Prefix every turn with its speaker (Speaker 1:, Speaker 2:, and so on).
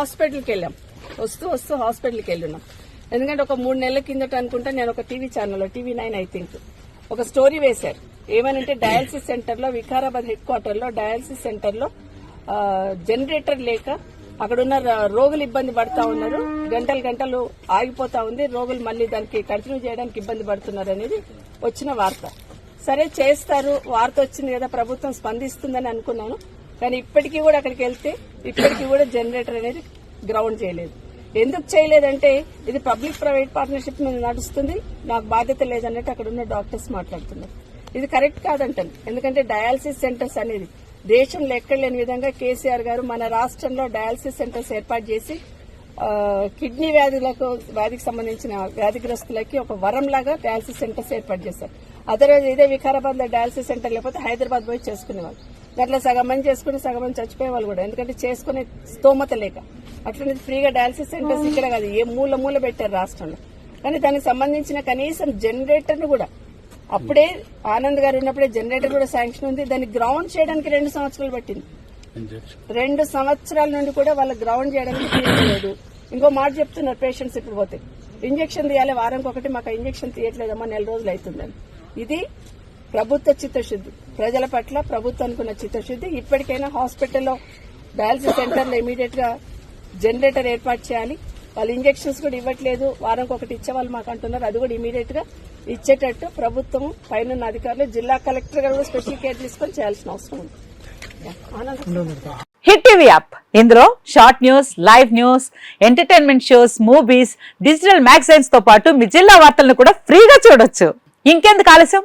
Speaker 1: హాస్పిటల్కి వెళ్ళాం. వస్తూ వస్తూ హాస్పిటల్కి వెళ్ళున్నాం ఎందుకంటే ఒక మూడు నెలల కిందట అనుకుంటే నేను ఒక టీవీ ఛానల్లో టీవీ నైన్ ఐ థింక్ ఒక స్టోరీ వేశారు. ఏమనంటే డయాలసిస్ సెంటర్లో వికారాబాద్ హెడ్ క్వార్టర్లో డయాలసిస్ సెంటర్లో జనరేటర్ లేక అక్కడున్న ర- రోగులు ఇబ్బంది పడతా ఉన్నారు. గంటలు గంటలు ఆగిపోతా ఉంది. రోగులు మళ్ళీ దానికి కంటిన్యూ చేయడానికి ఇబ్బంది పడుతున్నారు అనేది వచ్చిన వార్త. సరే చేస్తారు. వార్త వచ్చింది కదా ప్రభుత్వం స్పందిస్తుందని అనుకున్నాను. కానీ ఇప్పటికీ కూడా అక్కడికి వెళ్తే ఇప్పటికీ కూడా జనరేటర్ అనేది గ్రౌండ్ చేయలేదు. ఎందుకు చేయలేదంటే ఇది పబ్లిక్ ప్రైవేట్ పార్ట్నర్షిప్ మీద నడుస్తుంది. నాకు బాధ్యత లేదన్నట్టు అక్కడ ఉన్న డాక్టర్స్ మాట్లాడుతున్నారు. ఇది కరెక్ట్ కాదంటాను ఎందుకంటే డయాలసిస్ సెంటర్స్ అనేది దేశంలో ఎక్కడ లేని విధంగా కేసీఆర్ గారు మన రాష్ట్రంలో డయాలసిస్ సెంటర్స్ ఏర్పాటు చేసి కిడ్నీ వ్యాధులకు వ్యాధికి సంబంధించిన వ్యాధిగ్రస్తులకి ఒక వరం లాగా డయాలసిస్ సెంటర్స్ ఏర్పాటు చేశారు. అదర్వైజ్ ఇదే వికారాబాద్లో డయాలసిస్ సెంటర్ లేకపోతే హైదరాబాద్ పోయి చేసుకునేవాళ్ళు. అట్లా సగం మంది చేసుకుని సగం మంది చచ్చిపోయే వాళ్ళు కూడా. ఎందుకంటే చేసుకునే స్తోమత లేక. అట్లనే ఫ్రీగా డయాలసిస్ సెంటర్స్ ఇక్కడ కాదు. ఏ మూల మూల పెట్టారు రాష్ట్రంలో. కానీ దానికి సంబంధించిన కనీసం జనరేటర్ను కూడా. అప్పుడే ఆనంద్ గారు ఉన్నప్పుడే జనరేటర్ కూడా శాంక్షన్ ఉంది. దాన్ని గ్రౌండ్ చేయడానికి రెండు సంవత్సరాలు పట్టింది. రెండు సంవత్సరాల నుండి కూడా వాళ్ళ గ్రౌండ్ చేయడానికి తీయలేదు ఇంకో మాట చెప్తున్నారు పేషెంట్స్ ఇప్పుడు పోతే. ఇంజక్షన్ తీయాలి వారానికి ఒకటి మాకు ఇంజక్షన్ తీయట్లేదమ్మా నెల రోజులు అవుతుందని. ఇది ప్రభుత్వ చిత్తశుద్ధి. ప్రజల పట్ల ప్రభుత్వానికి ఉన్న చిత్తశుద్ది ఇప్పటికైనా హాస్పిటల్లో డయాలసిస్ సెంటర్లో ఇమీడియట్గా జనరేటర్ ఏర్పాటు చేయాలి. వాళ్ళు ఇంజెక్షన్స్ కూడా ఇవ్వట్లేదు. వారానికి ఒకటి ఇచ్చేవాళ్ళు మాకు అంటున్నారు. అది కూడా ఇమీడియట్గా ఇచ్చేటట్టు ప్రభుత్వం పైన అధికారులు జిల్లా కలెక్టర్ గారు కూడా స్పెషల్ కేర్ తీసుకొని చేయాల్సిన అవసరం ఉంది.
Speaker 2: Hit TV app. ఇందులో short news live news entertainment shows movies digital మ్యాగజైన్స్తో పాటు మీ జిల్లా వార్తలను కూడా ఫ్రీగా చూడొచ్చు. ఇంకెందుకు ఆలస్యం?